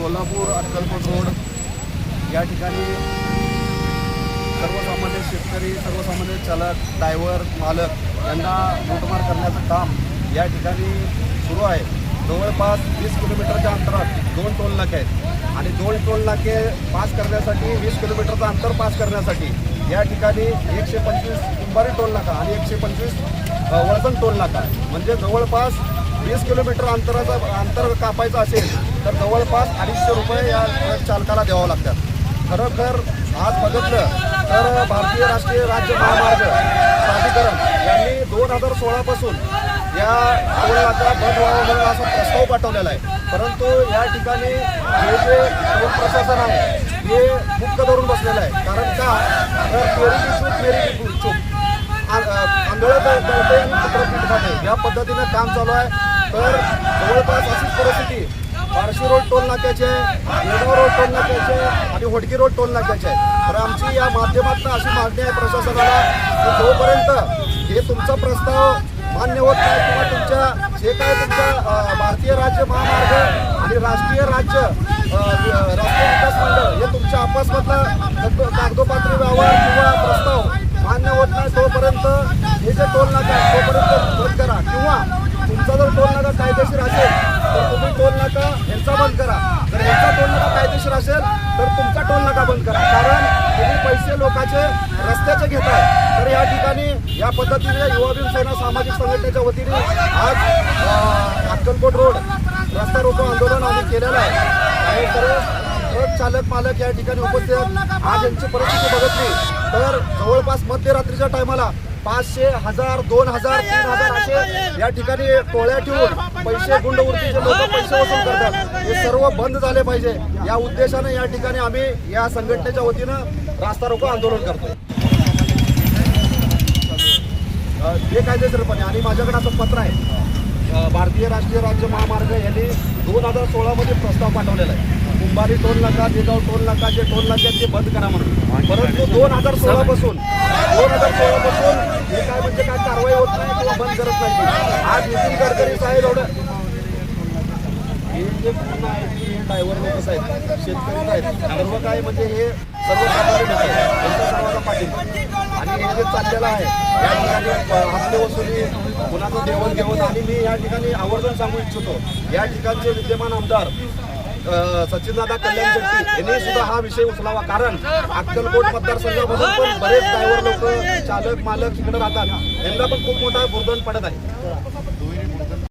Solapur Akkalkot road या ठिकाणी सर्वसामान्य शेतकरी सर्वसामान्य चालक ड्रायव्हर मालक यांना लूटमार करण्याचं काम या ठिकाणी सुरू आहे. जवळपास वीस किलोमीटरच्या अंतरात दोन टोल नाके आहेत. आणि दोन टोल नाके पास करण्यासाठी वीस किलोमीटरचं अंतर पास करण्यासाठी या ठिकाणी एकशे पंचवीस कुंभारी टोल नाका आणि एकशे पंचवीस अ, टोल नाका म्हणजे जवळपास वीस किलोमीटर अंतराचा अंतर कापायचं असेल तर जवळपास अडीचशे रुपये या ट्रक चालकाला द्यावं लागतात. खरोखर आज बघितलं तर भारतीय राष्ट्रीय राज्य महामार्ग प्राधिकरण यांनी दोन हजार सोळापासून या टोलनाका बंद व्हावा म्हणून असा प्रस्ताव पाठवलेला आहे. परंतु या ठिकाणी हे जे टोल प्रशासन आहे हे मुक्त धरून बसलेलं आहे. कारण का? तर फेरीची चूक फेरीची चूक. आंधळ कळते चित्रपीठ या पद्धतीनं काम चालू आहे. तर जवळपास अशीच परिस्थिती. बार्शी रोड टोल नाक्याचे येगाव रोड टोल नाक्याचे आणि होडकी रोड टोल नाक्याचे तर आमची या माध्यमातून अशी मागणी आहे प्रशासनाला की जोपर्यंत हे तुमचा प्रस्ताव मान्य होत नाही किंवा तुमच्या जे काय तुमच्या भारतीय राज्य महामार्ग आणि राष्ट्रीय राज्य राष्ट्रीय विकास मंडळ हे तुमच्या आपसमधला कागदोपात्री व्यवहार किंवा प्रस्ताव मान्य होत नाही तोपर्यंत हे जे टोल नाका आहे, तोपर्यंत बंद करा. किंवा यांचा जर टोल नाका कायदेशीर असेल तर तुम्ही टोल नाका यांचा बंद करा. जर यांचा टोल नाका कायदेशीर असेल तर तुमचा टोल नाका बंद करा. कारण तुम्ही पैसे लोकांचे रस्त्याचे घेताय. तर या ठिकाणी या पद्धतीने युवा भीमसेना सामाजिक संघटनेच्या वतीने आज अक्कलकोट रोड रस्ता रोको आंदोलन आम्ही केलेलं आहे. आणि तर ट्रक चालक मालक या ठिकाणी उपस्थित आज यांची परिस्थिती बघितली तर जवळपास मध्यरात्रीच्या टायमाला पाचशे हजार दोन हजार तीन हजार असे या. ठिकाणी टोळ्या ठेवून पैसे गुंडवृत्तीचे लोक पैसे वसूल करतात. हे सर्व बंद झाले पाहिजे. या उद्देशाने या ठिकाणी आम्ही या संघटनेच्या वतीनं रास्ता रोको आंदोलन करतोय. अ, हे कायदेशीरपणे आणि माझ्याकडे असं पत्र आहे. भारतीय राष्ट्रीय राज्य महामार्ग यांनी दोन हजार सोळामध्ये प्रस्ताव पाठवलेला आहे. कुंभारी टोल नाका देगाव टोल नाका जे टोल नाके आहेत ते बंद करा म्हणून. परंतु दोन हजार सोळापासून दोन हजार सोळापासून हे काय म्हणजे काय कारवाई होत नाही किंवा बंद करत नाही आज नितीन गडकरी साहेब एवढं. हे जे पूर्ण आहे की हे ड्रायव्हर लोकच आहेत शेतकरीच आहेत सर्व काय म्हणजे हे सर्व लोक आहेत त्यांच्या सर्वांचा पाठिंबा. आणि हे जे चाललेलं आहे या ठिकाणी अ, वसुली कुणाचं देवण घेऊन आणि मी या ठिकाणी आवर्जून सांगू इच्छितो. या ठिकाणचे विद्यमान आमदार अ, सचिनदादा कल्याण शेट्टी यांनी सुद्धा हा विषय उचलावा. कारण अक्कलकोट मतदारसंघामधून पण बरेच ड्रायव्हर लोक चालक मालक इकडे राहतात. यांना पण खूप मोठा बुरदन पडत आहे.